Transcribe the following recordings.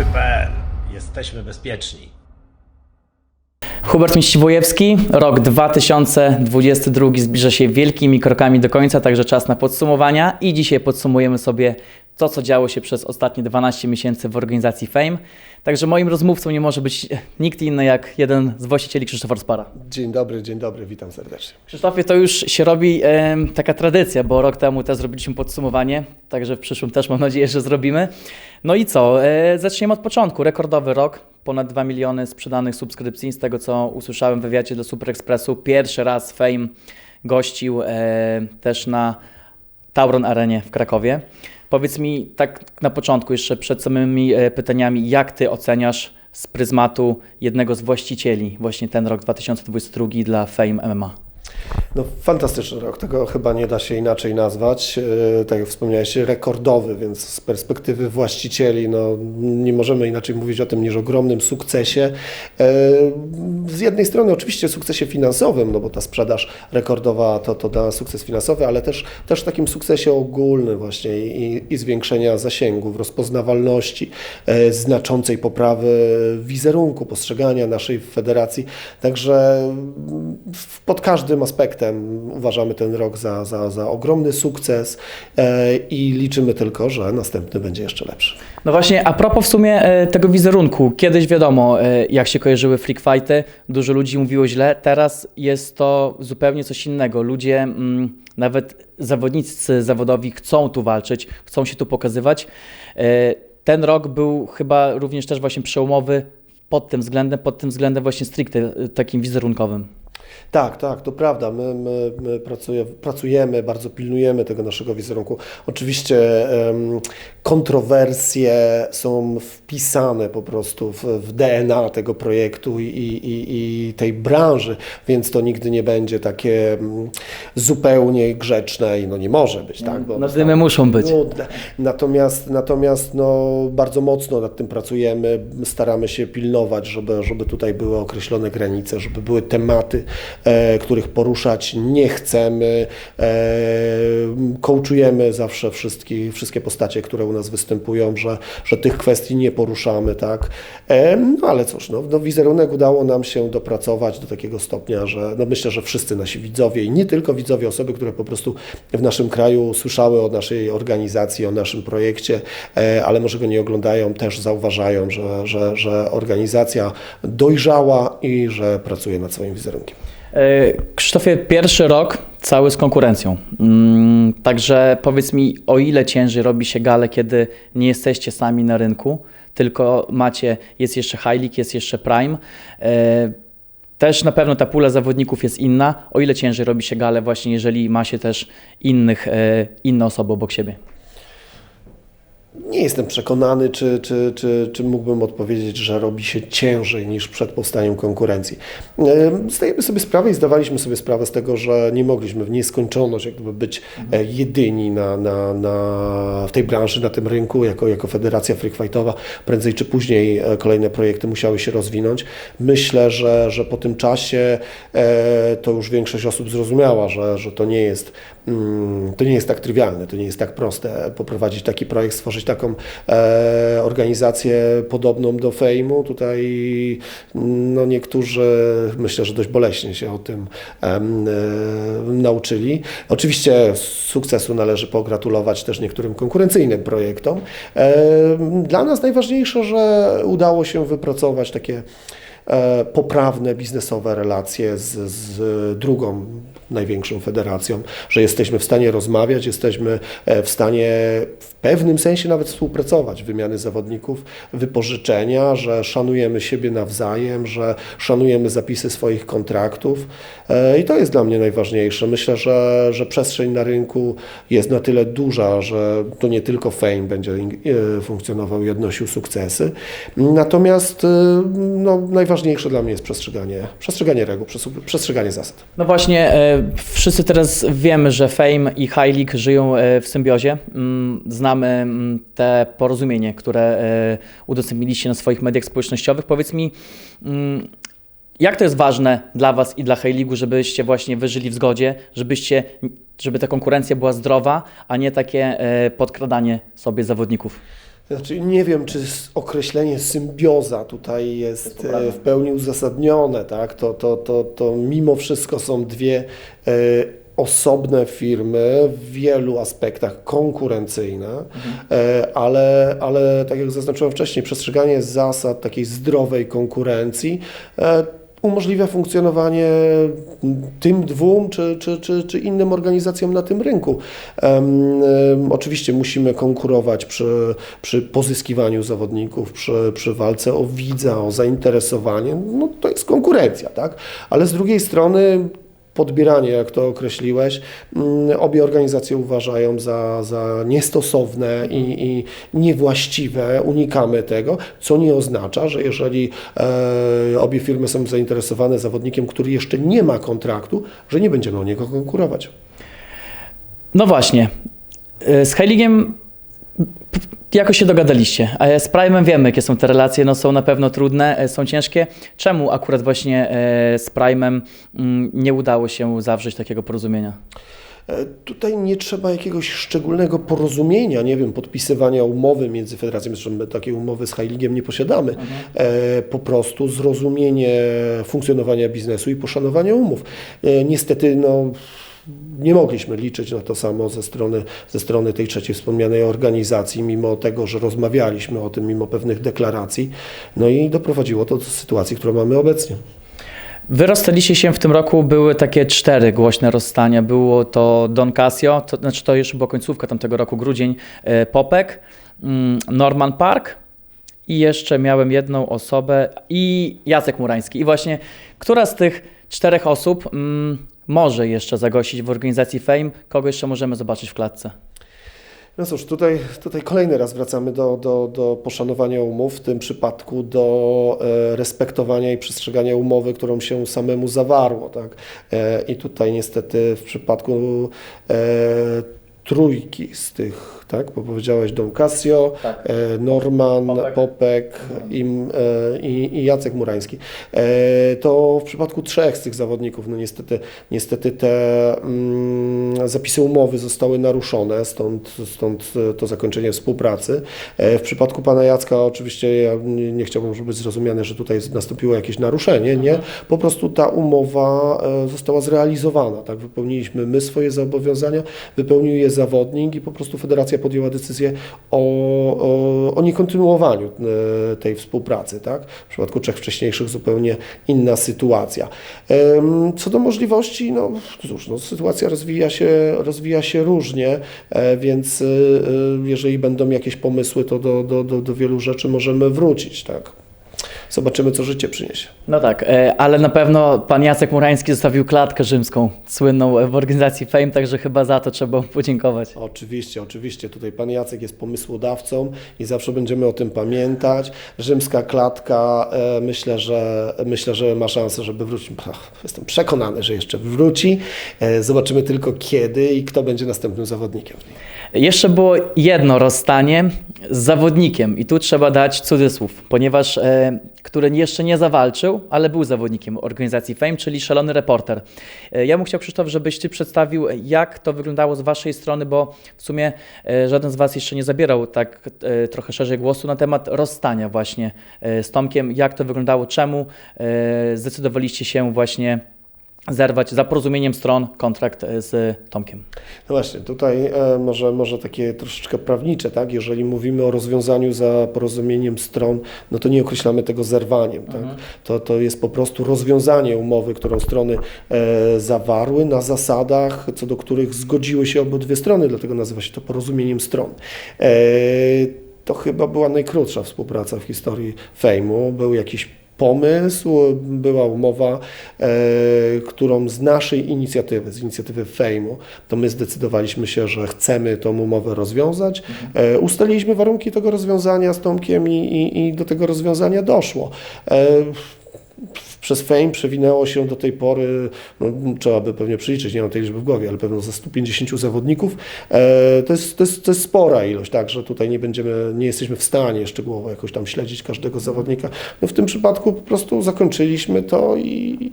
Zawodnicy.pl. Jesteśmy bezpieczni. Hubert Miściwojewski, rok 2022 zbliża się wielkimi krokami do końca, także czas na podsumowania i dzisiaj podsumujemy sobie to, co działo się przez ostatnie 12 miesięcy w organizacji Fame. Także moim rozmówcą nie może być nikt inny jak jeden z właścicieli Krzysztof Rozpara. Dzień dobry, dzień dobry, witam serdecznie. Krzysztofie, to już się robi e, taka tradycja, bo rok temu też zrobiliśmy podsumowanie, także w przyszłym też mam nadzieję, że zrobimy. No i co? E, zaczniemy od początku. Rekordowy rok, ponad 2 miliony sprzedanych subskrypcji. Z tego co usłyszałem w wywiadzie dla Super Expressu, pierwszy raz Fame gościł e, też na Tauron Arenie w Krakowie. Powiedz mi tak na początku, jeszcze przed samymi e, pytaniami, jak ty oceniasz z pryzmatu jednego z właścicieli właśnie ten rok 2022 dla Fame MMA? No, fantastyczny rok, tego chyba nie da się inaczej nazwać. E, Tak jak wspomniałeś, rekordowy, więc z perspektywy właścicieli no, nie możemy inaczej mówić o tym niż ogromnym sukcesie. E, Z jednej strony oczywiście sukcesie finansowym, no bo ta sprzedaż rekordowa to, to dla nas sukces finansowy, ale też, też takim sukcesie ogólnym właśnie i, i zwiększenia zasięgów, rozpoznawalności, e, znaczącej poprawy wizerunku, postrzegania naszej federacji. Także pod każdym aspektem uważamy ten rok za, za, za ogromny sukces e, i liczymy tylko, że następny będzie jeszcze lepszy. No właśnie, a propos w sumie e, tego wizerunku. Kiedyś wiadomo, e, jak się kojarzyły freak fighty, dużo ludzi mówiło źle, teraz jest to zupełnie coś innego. Ludzie, mm, nawet zawodnicy zawodowi chcą tu walczyć, chcą się tu pokazywać. Ten rok był chyba również też właśnie przełomowy pod tym względem, pod tym względem właśnie stricte takim wizerunkowym. Tak, tak, to prawda. My, my, my pracuje, pracujemy, bardzo pilnujemy tego naszego wizerunku. Oczywiście em, kontrowersje są wpisane po prostu w, w DNA tego projektu i, i, i tej branży, więc to nigdy nie będzie takie mm, zupełnie grzeczne i no nie może być, tak? Bo No dymy muszą być. Natomiast, natomiast no, bardzo mocno nad tym pracujemy, staramy się pilnować, żeby, żeby tutaj były określone granice, żeby były tematy, których poruszać nie chcemy. E, coachujemy zawsze wszystkie, wszystkie postacie, które u nas występują, że, że tych kwestii nie poruszamy, tak. E, no ale cóż, no, no, wizerunek udało nam się dopracować do takiego stopnia, że no, myślę, że wszyscy nasi widzowie i nie tylko widzowie, osoby, które po prostu w naszym kraju słyszały o naszej organizacji, o naszym projekcie, e, ale może go nie oglądają, też zauważają, że, że, że organizacja dojrzała i że pracuje nad swoim wizerunkiem. E, Krzysztofie, pierwszy rok cały z konkurencją. Mm, Także powiedz mi, o ile ciężej robi się gale, kiedy nie jesteście sami na rynku, tylko macie, jest jeszcze League, jest jeszcze Prime. E, Też na pewno ta pula zawodników jest inna. O ile ciężej robi się gale właśnie, jeżeli ma się też innych, e, inne osoby obok siebie. Nie jestem przekonany, czy, czy, czy, czy mógłbym odpowiedzieć, że robi się ciężej niż przed powstaniem konkurencji. Zdajemy sobie sprawę i zdawaliśmy sobie sprawę z tego, że nie mogliśmy w nieskończoność jak gdyby być e, jedyni na, na, na, w tej branży, na tym rynku, jako, jako Federacja Freak Fightowa. Prędzej czy później e, kolejne projekty musiały się rozwinąć. Myślę, że, że po tym czasie e, to już większość osób zrozumiała, że, że to nie jest mm, to nie jest tak trywialne, to nie jest tak proste poprowadzić taki projekt, stworzyć taką e, organizację podobną do fejmu. Tutaj no, niektórzy myślę, że dość boleśnie się o tym e, nauczyli. Oczywiście sukcesu należy pogratulować też niektórym konkurencyjnym projektom. E, dla nas najważniejsze, że udało się wypracować takie e, poprawne biznesowe relacje z, z drugą największą federacją, że jesteśmy w stanie rozmawiać, jesteśmy e, w stanie w pewnym sensie nawet współpracować, wymiany zawodników, wypożyczenia, że szanujemy siebie nawzajem, że szanujemy zapisy swoich kontraktów E, i to jest dla mnie najważniejsze. Myślę, że, że przestrzeń na rynku jest na tyle duża, że to nie tylko Fame będzie e, funkcjonował i odnosił sukcesy, natomiast no, najważniejsze dla mnie jest przestrzeganie, przestrzeganie reguł, przes- przestrzeganie zasad. No właśnie, wszyscy teraz wiemy, że Fame i High żyją e, w symbiozie. Mm, Znamy mm, te porozumienie, które e, udostępniliście na swoich mediach społecznościowych. Powiedz mi, mm, jak to jest ważne dla Was i dla High żebyście właśnie wyżyli w zgodzie, żebyście, żeby ta konkurencja była zdrowa, a nie takie e, podkradanie sobie zawodników? Znaczy, nie wiem, czy określenie symbioza tutaj jest e, w pełni uzasadnione, tak? To, to, to, to mimo wszystko są dwie e, osobne firmy w wielu aspektach konkurencyjne, e, ale, ale tak jak zaznaczyłem wcześniej, przestrzeganie zasad takiej zdrowej konkurencji umożliwia funkcjonowanie tym dwóm czy, czy, czy, czy innym organizacjom na tym rynku. Em, em, oczywiście musimy konkurować przy, przy pozyskiwaniu zawodników, przy, przy walce o widza, o zainteresowanie. No, to jest konkurencja, tak? Ale z drugiej strony podbieranie, jak to określiłeś, mm, obie organizacje uważają za, za niestosowne i, i niewłaściwe, unikamy tego, co nie oznacza, że jeżeli e, obie firmy są zainteresowane zawodnikiem, który jeszcze nie ma kontraktu, że nie będziemy o niego konkurować. No właśnie. Y, Z Heiligiem jakoś się dogadaliście. Z Prime'em wiemy, jakie są te relacje. No są na pewno trudne, e, są ciężkie. Czemu akurat właśnie e, z Prime'em mm, nie udało się zawrzeć takiego porozumienia? E, Tutaj nie trzeba jakiegoś szczególnego porozumienia, nie wiem, podpisywania umowy między federacjami, zresztą my takiej umowy z Heiligiem nie posiadamy. E, po prostu zrozumienie funkcjonowania biznesu i poszanowanie umów. E, niestety, no. Nie mogliśmy liczyć na to samo ze strony, ze strony tej trzeciej wspomnianej organizacji, mimo tego, że rozmawialiśmy o tym, mimo pewnych deklaracji. No i doprowadziło to do sytuacji, którą mamy obecnie. Wy rozstaliście się w tym roku, były takie cztery głośne rozstania. Było to Don Casio, to znaczy to jeszcze była końcówka tamtego roku, grudzień, e, Popek, mm, Norman Park i jeszcze miałem jedną osobę i Jacek Murański. I właśnie, która z tych czterech osób mm, może jeszcze zagościć w organizacji Fame? Kogo jeszcze możemy zobaczyć w klatce? No cóż, tutaj, tutaj kolejny raz wracamy do, do, do poszanowania umów, w tym przypadku do e, respektowania i przestrzegania umowy, którą się samemu zawarło. Tak? E, I tutaj niestety w przypadku e, trójki z tych, tak, bo powiedziałeś Don Casio, Tak. e, Norman, Popek. Popek, i, e, i, i Jacek Murański. E, to w przypadku trzech z tych zawodników, no niestety, niestety te mm, zapisy umowy zostały naruszone, stąd, stąd to zakończenie współpracy. E, w przypadku pana Jacka oczywiście ja nie, nie chciałbym, żeby być zrozumiane, że tutaj nastąpiło jakieś naruszenie, nie. Po prostu ta umowa e, została zrealizowana, tak, wypełniliśmy my swoje zobowiązania, wypełnił je zawodnik i po prostu federacja podjęła decyzję o, o, o niekontynuowaniu e, tej współpracy. Tak? W przypadku trzech wcześniejszych zupełnie inna sytuacja. Co do możliwości, no cóż, no, sytuacja rozwija się, rozwija się różnie, e, więc e, jeżeli będą jakieś pomysły, to do, do, do, do wielu rzeczy możemy wrócić. Tak? Zobaczymy, co życie przyniesie. No tak, e, ale na pewno pan Jacek Murański zostawił klatkę rzymską, słynną w organizacji Fame, także chyba za to trzeba podziękować. Oczywiście, oczywiście. Tutaj pan Jacek jest pomysłodawcą i zawsze będziemy o tym pamiętać. Rzymska klatka, e, myślę, że myślę, że ma szansę, żeby wrócić. Jestem przekonany, że jeszcze wróci. E, Zobaczymy tylko kiedy i kto będzie następnym zawodnikiem. Jeszcze było jedno rozstanie z zawodnikiem i tu trzeba dać cudzysłów, ponieważ który jeszcze nie zawalczył, ale był zawodnikiem organizacji Fame, czyli szalony reporter. E, ja bym chciał, Krzysztof, żebyś Ty przedstawił, jak to wyglądało z Waszej strony, bo w sumie e, żaden z Was jeszcze nie zabierał tak e, trochę szerzej głosu na temat rozstania właśnie z Tomkiem. Jak to wyglądało, czemu zdecydowaliście się właśnie zerwać za porozumieniem stron kontrakt e, z Tomkiem? No właśnie, tutaj e, może, może takie troszeczkę prawnicze, tak? Jeżeli mówimy o rozwiązaniu za porozumieniem stron, no to nie określamy tego zerwaniem, tak? To, to jest po prostu rozwiązanie umowy, którą strony e, zawarły na zasadach, co do których zgodziły się obydwie strony, dlatego nazywa się to porozumieniem stron. E, to chyba była najkrótsza współpraca w historii Fejmu. Był jakiś pomysł, była umowa, e, którą z naszej inicjatywy, z inicjatywy Fejmu, to my zdecydowaliśmy się, że chcemy tą umowę rozwiązać. E, ustaliliśmy warunki tego rozwiązania z Tomkiem i, i, i do tego rozwiązania doszło. Przez Fame przewinęło się do tej pory, no, trzeba by pewnie przeliczyć, nie mam tej liczby w głowie, ale pewno ze 150 zawodników. E, to, jest, to, jest, to jest spora ilość, tak, że tutaj nie będziemy, nie jesteśmy w stanie szczegółowo jakoś tam śledzić każdego zawodnika. No, w tym przypadku po prostu zakończyliśmy to i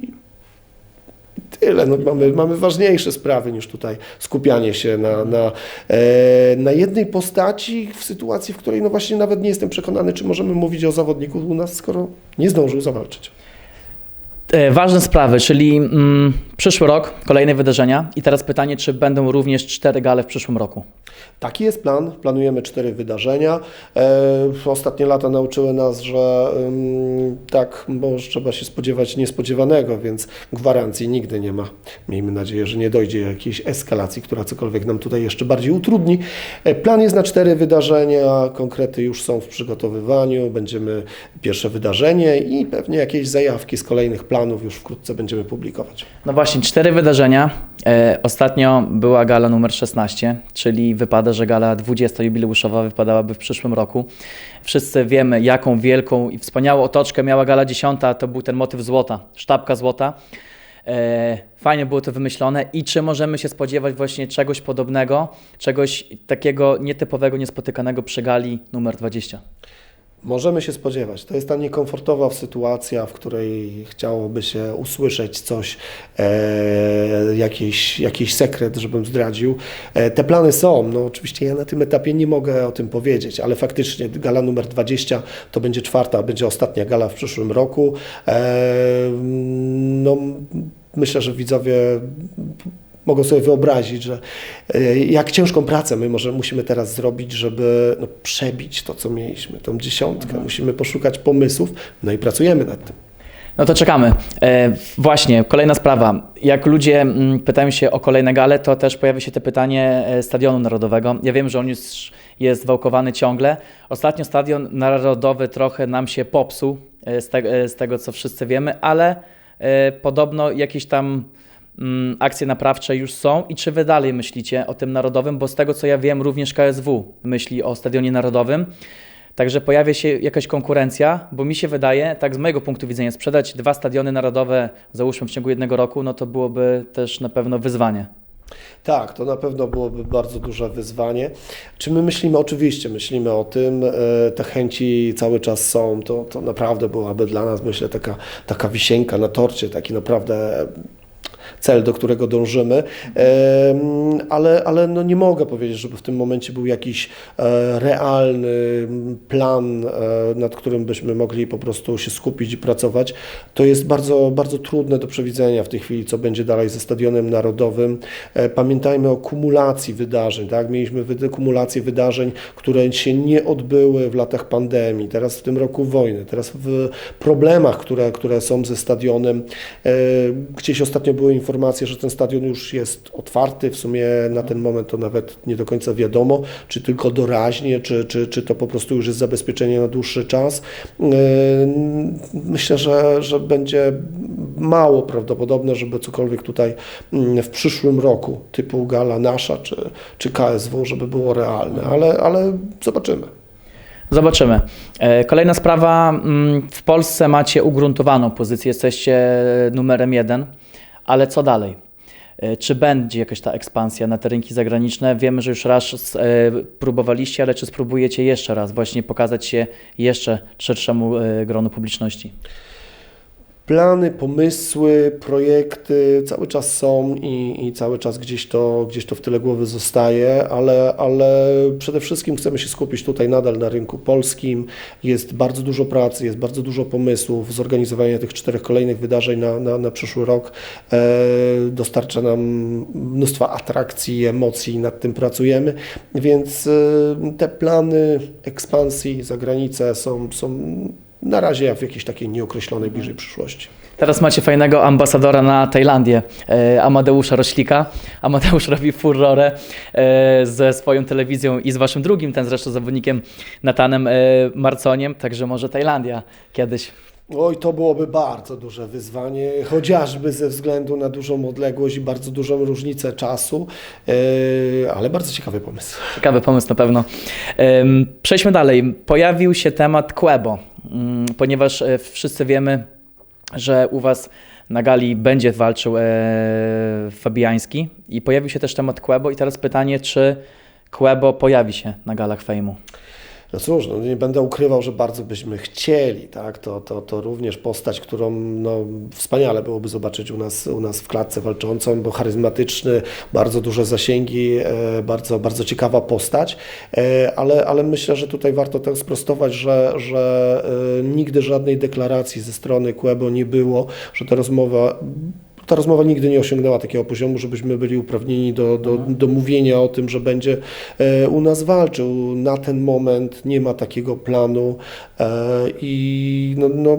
tyle. No, mamy, mamy ważniejsze sprawy niż tutaj skupianie się na, na, e, na jednej postaci w sytuacji, w której no właśnie nawet nie jestem przekonany, czy możemy mówić o zawodniku u nas, skoro nie zdążył zawalczyć. E, Ważne sprawy, czyli mm, przyszły rok, kolejne wydarzenia i teraz pytanie, czy będą również cztery gale w przyszłym roku? Taki jest plan. Planujemy cztery wydarzenia. E, ostatnie lata nauczyły nas, że tak, bo trzeba się spodziewać niespodziewanego, więc gwarancji nigdy nie ma. Miejmy nadzieję, że nie dojdzie do jakiejś eskalacji, która cokolwiek nam tutaj jeszcze bardziej utrudni. E, plan jest na cztery wydarzenia. Konkrety już są w przygotowywaniu. Będziemy pierwsze wydarzenie i pewnie jakieś zajawki z kolejnych planów już wkrótce będziemy publikować. No właśnie, cztery wydarzenia. E, ostatnio była gala numer 16, czyli wypada, że gala 20 jubileuszowa wypadałaby w przyszłym roku. Wszyscy wiemy, jaką wielką i wspaniałą otoczkę miała gala 10, to był ten motyw złota, sztabka złota. E, fajnie było to wymyślone i czy możemy się spodziewać właśnie czegoś podobnego, czegoś takiego nietypowego, niespotykanego przy gali numer 20? Możemy się spodziewać. To jest ta niekomfortowa sytuacja, w której chciałoby się usłyszeć coś, e, jakiś, jakiś sekret, żebym zdradził. E, te plany są. No, oczywiście ja na tym etapie nie mogę o tym powiedzieć, ale faktycznie gala numer 20 to będzie czwarta, będzie ostatnia gala w przyszłym roku. E, no, myślę, że widzowie mogą sobie wyobrazić, że e, jak ciężką pracę my może musimy teraz zrobić, żeby no, przebić to, co mieliśmy, tą dziesiątkę. Musimy poszukać pomysłów, no i pracujemy nad tym. No to czekamy. E, właśnie, kolejna sprawa. Jak ludzie mm, pytają się o kolejne gale, to też pojawia się to pytanie e, Stadionu Narodowego. Ja wiem, że on już jest wałkowany ciągle. Ostatnio Stadion Narodowy trochę nam się popsuł, z, te, z tego co wszyscy wiemy, ale podobno jakieś tam akcje naprawcze już są. I czy wy dalej myślicie o tym Narodowym? Bo z tego co ja wiem, również KSW myśli o Stadionie Narodowym. Także pojawia się jakaś konkurencja, bo mi się wydaje, tak z mojego punktu widzenia, sprzedać dwa stadiony narodowe, załóżmy w ciągu jednego roku, no to byłoby też na pewno wyzwanie. Tak, to na pewno byłoby bardzo duże wyzwanie. Czy my myślimy? Oczywiście myślimy o tym, e, te chęci cały czas są, to, to naprawdę byłaby dla nas, myślę, taka, taka wisienka na torcie, taki naprawdę cel, do którego dążymy, ale, ale no nie mogę powiedzieć, żeby w tym momencie był jakiś e, realny plan, e, nad którym byśmy mogli po prostu się skupić i pracować. To jest bardzo, bardzo trudne do przewidzenia w tej chwili, co będzie dalej ze Stadionem Narodowym. E, Pamiętajmy o kumulacji wydarzeń, tak? Mieliśmy kumulację wydarzeń, które się nie odbyły w latach pandemii, teraz w tym roku wojny, teraz w problemach, które, które są ze stadionem. Gdzieś ostatnio były informacje, że ten stadion już jest otwarty, w sumie na ten moment to nawet nie do końca wiadomo, czy tylko doraźnie, czy, czy, czy to po prostu już jest zabezpieczenie na dłuższy czas. E, Myślę, że, że będzie mało prawdopodobne, żeby cokolwiek tutaj mm, w przyszłym roku, typu gala nasza, czy, czy KSW, żeby było realne, ale, ale zobaczymy. Zobaczymy. E, Kolejna sprawa. mm, W Polsce macie ugruntowaną pozycję, jesteście numerem jeden, ale co dalej? E, Czy będzie jakaś ta ekspansja na te rynki zagraniczne? Wiemy, że już raz e, próbowaliście, ale czy spróbujecie jeszcze raz właśnie pokazać się jeszcze szerszemu e, gronu publiczności? Plany, pomysły, projekty cały czas są i, i cały czas gdzieś to, gdzieś to w tyle głowy zostaje, ale, ale przede wszystkim chcemy się skupić tutaj nadal na rynku polskim. Jest bardzo dużo pracy, jest bardzo dużo pomysłów. Zorganizowanie tych czterech kolejnych wydarzeń na, na, na przyszły rok e, dostarcza nam mnóstwa atrakcji, emocji, nad tym pracujemy, więc e, te plany ekspansji za granicę są, są na razie w jakiejś takiej nieokreślonej bliżej przyszłości. Teraz macie fajnego ambasadora na Tajlandię, e, Amadeusza Roślika. Amadeusz robi furorę e, ze swoją telewizją i z waszym drugim, ten zresztą zawodnikiem Natanem e, Marconiem, także może Tajlandia kiedyś. Oj, to byłoby bardzo duże wyzwanie, chociażby ze względu na dużą odległość i bardzo dużą różnicę czasu, yy, ale bardzo ciekawy pomysł. Ciekawy pomysł na pewno. Przejdźmy dalej. Pojawił się temat Quebo, mm, ponieważ e, wszyscy wiemy, że u Was na gali będzie walczył e, Fabiański i pojawił się też temat Quebo i teraz pytanie, czy Quebo pojawi się na galach fejmu? No cóż, no nie będę ukrywał, że bardzo byśmy chcieli, tak? To, to, to również postać, którą no, wspaniale byłoby zobaczyć u nas, u nas w klatce walczącą, bo charyzmatyczny, bardzo duże zasięgi, e, bardzo, bardzo ciekawa postać, e, ale, ale myślę, że tutaj warto też sprostować, że, że e, nigdy żadnej deklaracji ze strony Kłebo nie było, że ta rozmowa ta rozmowa nigdy nie osiągnęła takiego poziomu, żebyśmy byli uprawnieni do, do, do mówienia o tym, że będzie e, u nas walczył. Na ten moment nie ma takiego planu e, i no, no,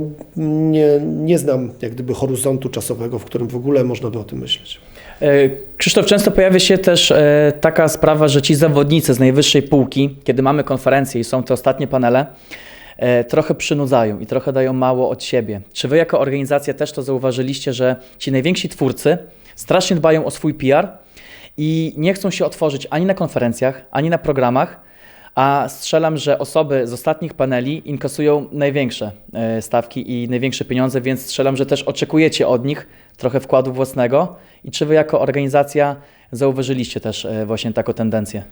nie, nie znam jak gdyby horyzontu czasowego, w którym w ogóle można by o tym myśleć. E, Krzysztof, często pojawia się też taka sprawa, że ci zawodnicy z najwyższej półki, kiedy mamy konferencje i są te ostatnie panele, trochę przynudzają i trochę dają mało od siebie. Czy wy jako organizacja też to zauważyliście, że ci najwięksi twórcy strasznie dbają o swój PR i nie chcą się otworzyć ani na konferencjach, ani na programach, a strzelam, że osoby z ostatnich paneli inkasują największe e, stawki i największe pieniądze, więc strzelam, że też oczekujecie od nich trochę wkładu własnego. I czy wy jako organizacja zauważyliście też e, właśnie taką tendencję?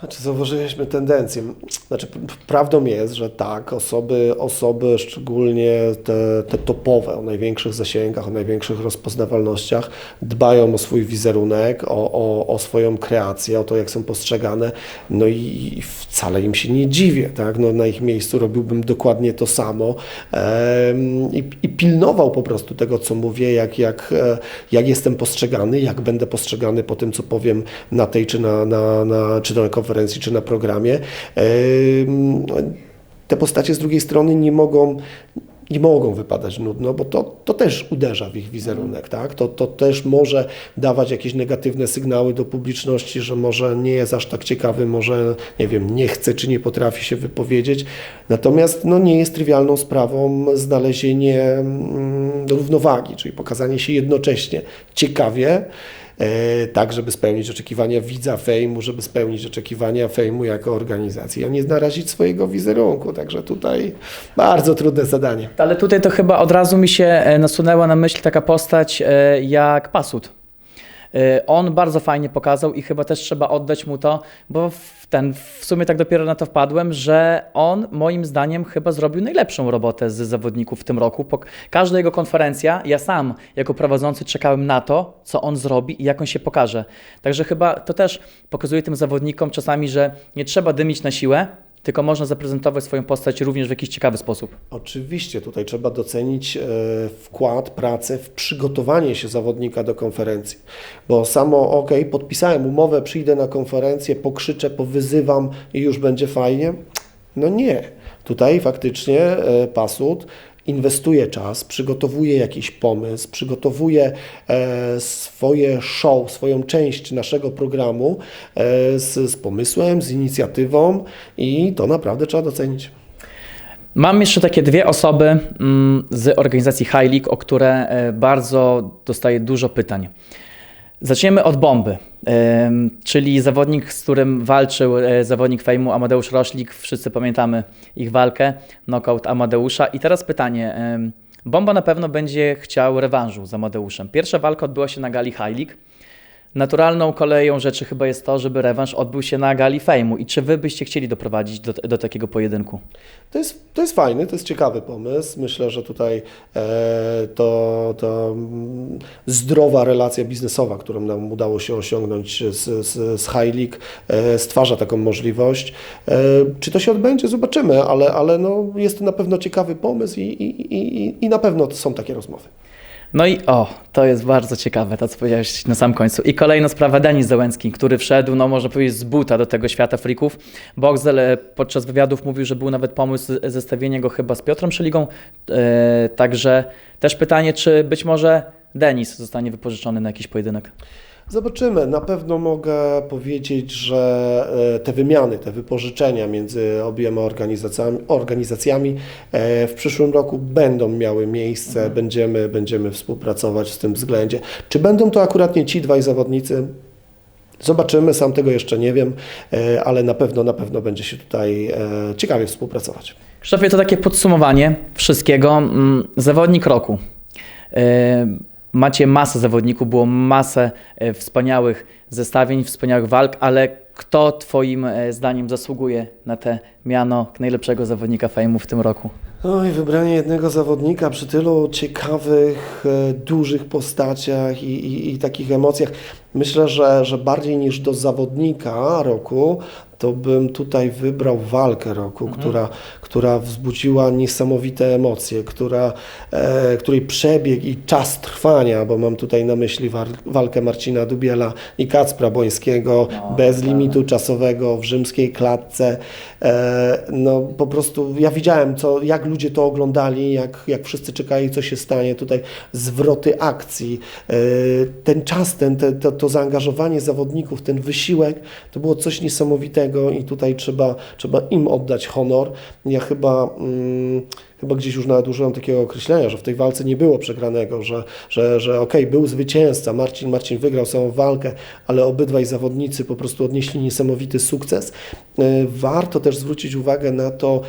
Znaczy zauważyliśmy tendencję. Znaczy, prawdą jest, że tak, osoby, osoby szczególnie te, te topowe, o największych zasięgach, o największych rozpoznawalnościach, dbają o swój wizerunek, o, o, o swoją kreację, o to, jak są postrzegane. No i, wcale im się nie dziwię. Tak? No, na ich miejscu robiłbym dokładnie to samo em, i, i pilnował po prostu tego, co mówię, jak, jak, e, jak jestem postrzegany, jak będę postrzegany po tym, co powiem na tej czy na, na, na, czy na konferencji, czy na programie. Te postacie z drugiej strony nie mogą, nie mogą wypadać nudno, bo to, to też uderza w ich wizerunek, tak? To, to też może dawać jakieś negatywne sygnały do publiczności, że może nie jest aż tak ciekawy, może, nie wiem, nie chce czy nie potrafi się wypowiedzieć. Natomiast no, nie jest trywialną sprawą znalezienie mm, równowagi, czyli pokazanie się jednocześnie ciekawie, tak, żeby spełnić oczekiwania widza fejmu, żeby spełnić oczekiwania fejmu jako organizacji, a nie narazić swojego wizerunku. Także tutaj bardzo trudne zadanie. Ale tutaj to chyba od razu mi się e, nasunęła na myśl taka postać e, jak Pasut. E, On bardzo fajnie pokazał i chyba też trzeba oddać mu to, bo ten, w sumie tak dopiero na to wpadłem, że on moim zdaniem chyba zrobił najlepszą robotę z zawodników w tym roku. Każda jego konferencja, ja sam jako prowadzący czekałem na to, co on zrobi i jak on się pokaże. Także chyba to też pokazuje tym zawodnikom czasami, że nie trzeba dymić na siłę, tylko można zaprezentować swoją postać również w jakiś ciekawy sposób. Oczywiście tutaj trzeba docenić e, wkład, pracę w przygotowanie się zawodnika do konferencji, bo samo ok, podpisałem umowę, przyjdę na konferencję, pokrzyczę, powyzywam i już będzie fajnie. No nie. Tutaj faktycznie e, Pasut inwestuje czas, przygotowuje jakiś pomysł, przygotowuje e, swoje show, swoją część naszego programu e, z, z pomysłem, z inicjatywą i to naprawdę trzeba docenić. Mam jeszcze takie dwie osoby mm, z organizacji High League, o które e, bardzo dostaję dużo pytań. Zaczniemy od bomby, czyli zawodnik, z którym walczył e, zawodnik fejmu Amadeusz Roślik. Wszyscy pamiętamy ich walkę, knockout Amadeusza. I teraz pytanie. Bomba na pewno będzie chciał rewanżu z Amadeuszem. Pierwsza walka odbyła się na gali League. Naturalną koleją rzeczy chyba jest to, żeby rewanż odbył się na gali fejmu. I czy wy byście chcieli doprowadzić do, do takiego pojedynku? To jest, to jest fajny, to jest ciekawy pomysł. Myślę, że tutaj e, to, to mm, zdrowa relacja biznesowa, którą nam udało się osiągnąć z, z, z High League, e, stwarza taką możliwość. E, czy to się odbędzie? Zobaczymy, ale, ale no, jest to na pewno ciekawy pomysł i, i, i, i na pewno są takie rozmowy. No i o, to jest bardzo ciekawe, to co powiedziałeś na sam końcu. I kolejna sprawa, Denis Załęcki, który wszedł, no można powiedzieć, z buta do tego świata frików. Boxel e, podczas wywiadów mówił, że był nawet pomysł zestawienia go chyba z Piotrem Szeligą. E, także też pytanie, czy być może Denis zostanie wypożyczony na jakiś pojedynek. Zobaczymy. Na pewno mogę powiedzieć, że e, te wymiany, te wypożyczenia między obiema organizacjami, organizacjami e, w przyszłym roku będą miały miejsce, będziemy, będziemy współpracować w tym względzie. Czy będą to akurat nie ci dwaj zawodnicy? Zobaczymy, sam tego jeszcze nie wiem, e, ale na pewno, na pewno będzie się tutaj ciekawie współpracować. Krzysztofie, to takie podsumowanie wszystkiego. Mm, Zawodnik roku. Macie masę zawodników, było masę e, wspaniałych zestawień, wspaniałych walk, ale kto Twoim e, zdaniem zasługuje na te miano najlepszego zawodnika fejmu w tym roku? Oj, wybranie jednego zawodnika przy tylu ciekawych, e, dużych postaciach i, i, i takich emocjach. Myślę, że, że bardziej niż do zawodnika roku, to bym tutaj wybrał walkę roku, która, która wzbudziła niesamowite emocje, która, e, której przebieg i czas trwania, bo mam tutaj na myśli war, walkę Marcina Dubiela i Kacpra Błońskiego bez limitu czasowego w rzymskiej klatce. E, no po prostu ja widziałem, co, jak ludzie to oglądali, jak, jak wszyscy czekali, co się stanie. Tutaj zwroty akcji, e, ten czas, ten, te, to, to zaangażowanie zawodników, ten wysiłek, to było coś niesamowitego i tutaj trzeba, trzeba im oddać honor. Ja chyba, mm, chyba gdzieś już nawet użyłem takiego określenia, że w tej walce nie było przegranego, że, że, że okej, był zwycięzca, Marcin, Marcin wygrał samą walkę, ale obydwaj zawodnicy po prostu odnieśli niesamowity sukces. E, Warto też zwrócić uwagę na to,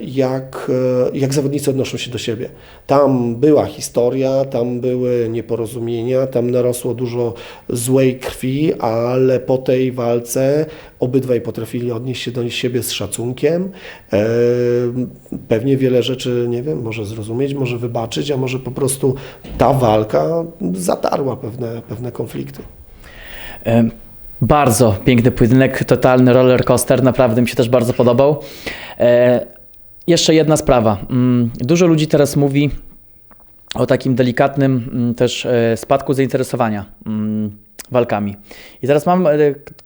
jak, e, jak zawodnicy odnoszą się do siebie. Tam była historia, tam były nieporozumienia, tam narosło dużo złej krwi, ale po tej walce obydwaj potrafili odnieść się do siebie z szacunkiem. E, Pewnie wiele rzeczy, nie wiem, może zrozumieć, może wybaczyć, a może po prostu ta walka zatarła pewne, pewne konflikty. E, Bardzo piękny pojedynek, totalny roller coaster, naprawdę mi się też bardzo podobał. E, Jeszcze jedna sprawa. Mm, Dużo ludzi teraz mówi o takim delikatnym mm, też e, spadku zainteresowania mm, walkami. I teraz mam e,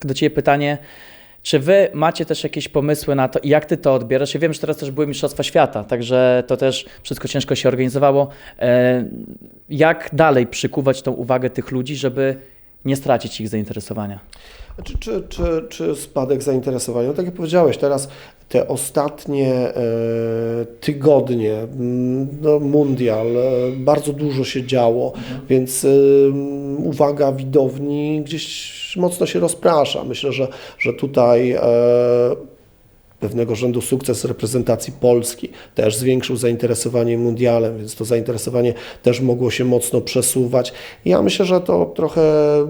do Ciebie pytanie, czy Wy macie też jakieś pomysły na to jak Ty to odbierasz? Ja wiem, że teraz też były Mistrzostwa Świata, także to też wszystko ciężko się organizowało. Jak dalej przykuwać tą uwagę tych ludzi, żeby nie stracić ich zainteresowania? Czy, czy, czy, czy spadek zainteresowania? No, tak jak powiedziałeś, teraz te ostatnie e, tygodnie, no, mundial, e, bardzo dużo się działo, więc e, uwaga widowni gdzieś mocno się rozprasza. Myślę, że, że tutaj pewnego rzędu sukces reprezentacji Polski też zwiększył zainteresowanie mundialem, więc to zainteresowanie też mogło się mocno przesuwać. Ja myślę, że to trochę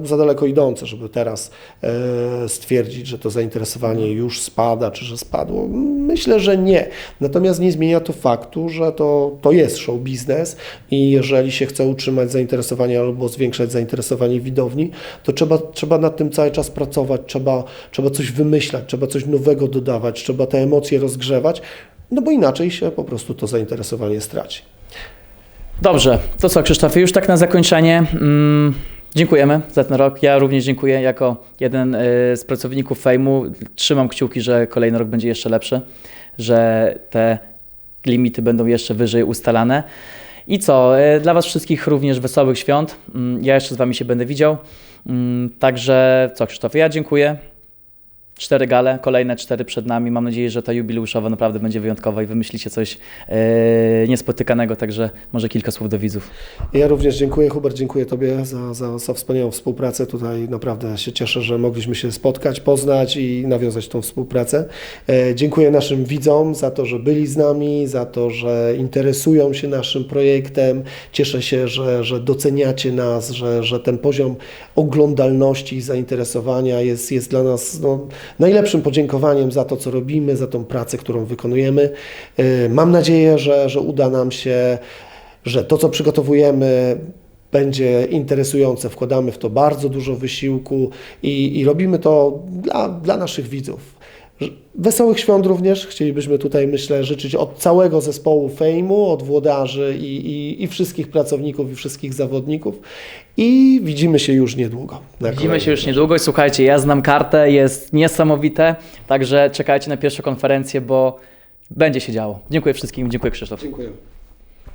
za daleko idące, żeby teraz e, stwierdzić, że to zainteresowanie już spada, czy że spadło. Myślę, że nie. Natomiast nie zmienia to faktu, że to, to jest show biznes i jeżeli się chce utrzymać zainteresowanie albo zwiększać zainteresowanie widowni, to trzeba, trzeba nad tym cały czas pracować, trzeba, trzeba coś wymyślać, trzeba coś nowego dodawać, trzeba te emocje rozgrzewać, no bo inaczej się po prostu to zainteresowanie straci. Dobrze, to co Krzysztofie, już tak na zakończenie. Mm, dziękujemy za ten rok. Ja również dziękuję jako jeden y, z pracowników Fejmu. Trzymam kciuki, że kolejny rok będzie jeszcze lepszy, że te limity będą jeszcze wyżej ustalane. I co, y, dla Was wszystkich również wesołych świąt. Mm, Ja jeszcze z Wami się będę widział. Mm, Także co Krzysztofie, ja dziękuję. Cztery gale, kolejne cztery przed nami. Mam nadzieję, że ta jubileuszowa naprawdę będzie wyjątkowa i wymyślicie coś e, niespotykanego, także może kilka słów do widzów. Ja również dziękuję, Hubert, dziękuję Tobie za, za, za wspaniałą współpracę. Tutaj naprawdę się cieszę, że mogliśmy się spotkać, poznać i nawiązać tą współpracę. E, dziękuję naszym widzom za to, że byli z nami, za to, że interesują się naszym projektem. Cieszę się, że, że doceniacie nas, że, że ten poziom oglądalności i zainteresowania jest, jest dla nas no, najlepszym podziękowaniem za to, co robimy, za tą pracę, którą wykonujemy. E, Mam nadzieję, że, że uda nam się, że to, co przygotowujemy, będzie interesujące. Wkładamy w to bardzo dużo wysiłku i, i robimy to dla, dla naszych widzów. Wesołych świąt również chcielibyśmy tutaj, myślę, życzyć od całego zespołu Fejmu, od włodarzy i, i, i wszystkich pracowników i wszystkich zawodników. I widzimy się już niedługo. Widzimy się już niedługo i słuchajcie, ja znam kartę, jest niesamowite, także czekajcie na pierwszą konferencję, bo będzie się działo. Dziękuję wszystkim, dziękuję Krzysztof. Dziękuję.